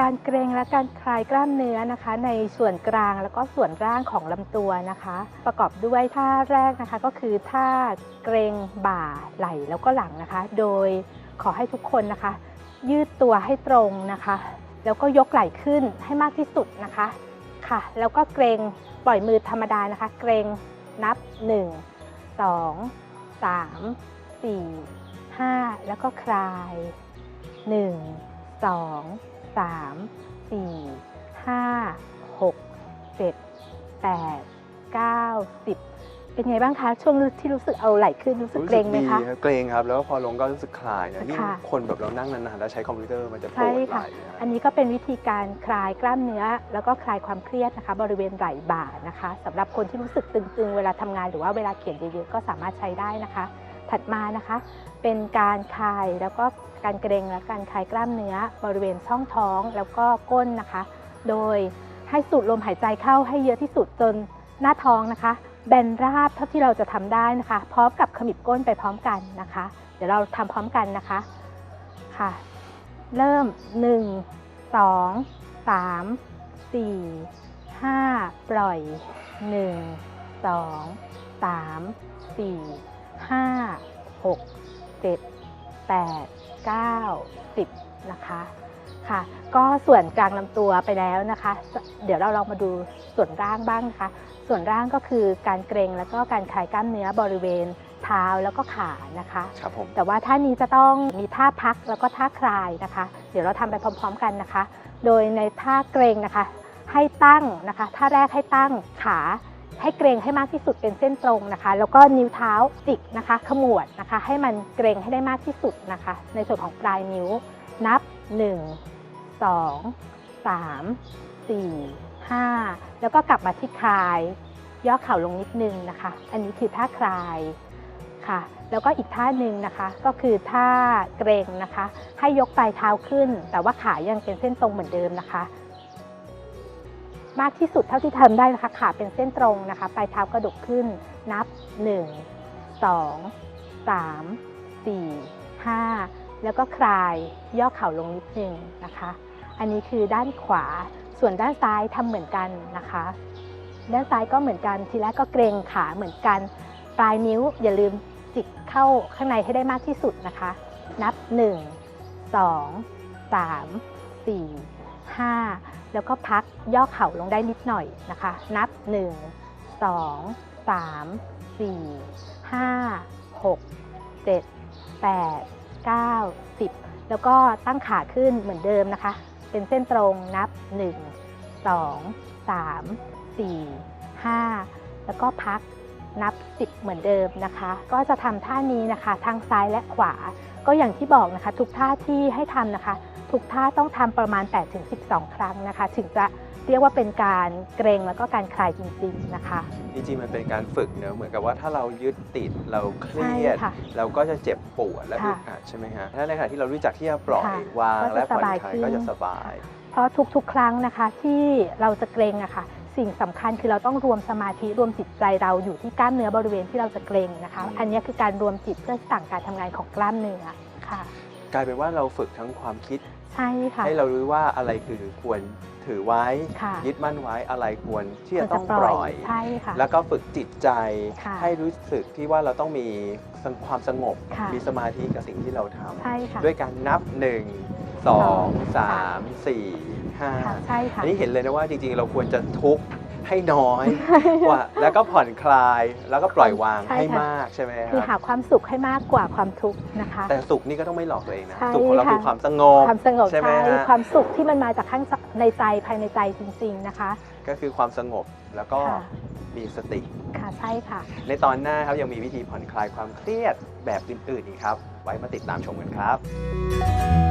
การเกรงและการคลายกล้ามเนื้อนะคะ ในส่วนกลางแล้วก็ส่วนล่างของลำตัวนะคะ ประกอบด้วยท่าแรกนะคะก็คือท่าเกรงบ่าไหล่แล้วก็หลังนะคะ โดยขอให้ทุกคนนะคะ ยืดตัวให้ตรงนะคะ แล้วก็ยกไหล่ขึ้นให้มากที่สุดนะคะค่ะ แล้วก็เกรงปล่อยมือธรรมดานะคะ เกรงนับ 1 2 3 4 5 แล้วก็คลาย 1 2 3 4 5 6 7 8 9 10 เป็นไงบ้างคะ ช่วงที่รู้สึกเอาไหล่ขึ้นรู้สึกเกรงไหมคะ ดีรับเกรงครับ แล้วพอลงก็รู้สึกคลายนะยิ่งค่ะ คนแบบเรานั่งนานๆแล้วใช้คอมพิวเตอร์มันจะปใช่วดไหค่ะล่นะอันนี้ก็เป็นวิธีการคลายกล้ามเนื้อ แล้วก็คลายความเครียดนะคะ บริเวณไหล่บ่านะคะสำหรับคนที่รู้สึกตึงๆ เวลาทำงานหรือว่าเวลาเขียนเยอะๆก็สามารถใช้ได้นะคะ ถัดมานะคะ เป็นการคลายแล้วก็การเกรงและการคลายกล้ามเนื้อบริเวณช่องท้องแล้วก็ก้นนะคะ โดยให้สูดลมหายใจเข้าให้เยอะที่สุดจนหน้าท้องนะคะ แบนราบเท่าที่เราจะทำได้นะคะ พร้อมกับขมิบก้นไปพร้อมกันนะคะ เดี๋ยวเราทำพร้อมกันนะคะค่ะ เริ่ม 1 2 3 4 5 ปล่อย 1 2 3 4 5 6 7 8 9 10นะคะค่ะก็ส่วนกลางลำตัวไปแล้วนะคะ เดี๋ยวเราลองมาดูส่วนล่างบ้างนะคะ ส่วนล่างก็คือการเกรงแล้วก็การคลายกล้ามเนื้อบริเวณเท้าแล้วก็ขานะคะครับผมแต่ว่าท่านี้จะต้องมีท่าพักแล้วก็ท่าคลายนะคะ เดี๋ยวเราทำไปพร้อม ๆ กันนะคะ โดยในท่าเกรงนะคะ ให้ตั้งนะคะท่าแรกให้ตั้งขา ให้เกรงให้มากที่สุดเป็นเส้นตรงนะคะ แล้วก็นิ้วเท้าจิกนะคะ ขมวดนะคะ ให้มันเกรงให้ได้มากที่สุดนะคะ ในส่วนของปลายนิ้วนับ 1 2 3 4 5 แล้วก็กลับมาที่คลาย ย่อเข่าลงนิดนึงนะคะ อันนี้คือท่าคลายค่ะ แล้วก็อีกท่าหนึ่งนะคะ ก็คือท่าเกรงนะคะ ให้ยกปลายเท้าขึ้น แต่ว่าขายังเป็นเส้นตรงเหมือนเดิมนะคะ มากที่สุดเท่าที่ทำได้นะคะขาเป็นเส้นตรงนะคะ ปลายเท้ากระดกขึ้น นับ 1 2 3 4 5 แล้วก็คลายย่อเข่าลงนิดนึงนะคะ อันนี้คือด้านขวา ส่วนด้านซ้ายทำเหมือนกันนะคะ ด้านซ้ายก็เหมือนกัน ทีแรกก็เกรงขาเหมือนกัน ปลายนิ้วอย่าลืมจิกเข้าข้างในให้ได้มากที่สุดนะคะ นับ 1 2 3 4 5 แล้วก็พักย่อเข่าลงได้นิดหน่อยนะคะ นับ 1 2 3 4 5 6 7 8 9 10 แล้วก็ตั้งขาขึ้นเหมือนเดิมนะคะ เป็นเส้นตรงนับ 1 2 3 4 5 แล้วก็พักนับ 10 เหมือนเดิมนะคะ ก็จะทำท่านี้นะคะ ทั้งซ้ายและขวา ก็อย่างที่บอกนะคะ ทุกท่าที่ให้ทำนะคะ ทุกท่าต้องทำประมาณ 8-12 ครั้งนะคะ ถึงจะเรียกว่าเป็นการเกรงแล้วก็การคลายจริงๆนะคะ จริงๆมันเป็นการฝึกเนอะเหมือนกับว่าถ้าเรายึดติดเราเครียด ใช่ค่ะเราก็จะเจ็บปวดและค่ะอึดอัดใช่ไหมฮะถ้าในขณะที่เรารู้จักที่จะปล่อยค่ะวางก็จะและผ่อนสบายคลายขึ้นก็จะสบายเพราะทุกๆ ครั้งนะคะที่เราจะเกรงอะค่ะ สิ่งสำคัญคือเราต้องรวมสมาธิรวมจิตใจเราอยู่ที่กล้ามเนื้อบริเวณที่เราจะเกรงนะคะอืมอันนี้คือการรวมจิตเพื่อสั่งการทำงานของกล้ามเนื้อค่ะกลายเป็นว่าเราฝึกทั้งความคิดใช่ค่ะให้เรารู้ว่าอะไรคือควรถือไว้ค่ะยึดมั่นไว้อะไรควรที่ควจะรต้องจะปล่อยใช่ค่ะแล้วก็ฝึกจิตใจค่ะให้รู้สึกที่ว่าเราต้องมีความสงบค่ะมีสมาธิกับสิ่งที่เราทำใช่ค่ะด้วยการนับ1 2 3 4ค่ะ 5ใช่ค่ะอันนี้เห็นเลยนะว่าจริงๆ เราควรจะทุกข์ให้น้อยกว่าแล้วก็ผ่อนคลายแล้วก็ปล่อยวางใช่ให้ค่ะมากใช่ไหมคคือรับหาความสุขให้มากกว่าความทุกข์นะคะ แต่สุขนี่ก็ต้องไม่หลอกตัวเองนะใช่สุขของเราค่ะคือความสงบความสงบใช่ไหมใช่ฮะความสุขที่มันมาจากข้างในใจภายในใจจริง ๆนะคะ ก็คือความสงบแล้วก็ค่ะมีสติค่ะใช่ค่ะ ในตอนหน้าครับยังมีวิธีผ่อนคลายความเครียดแบบอื่นๆอีกครับ ไว้มาติดตามชมกันครับ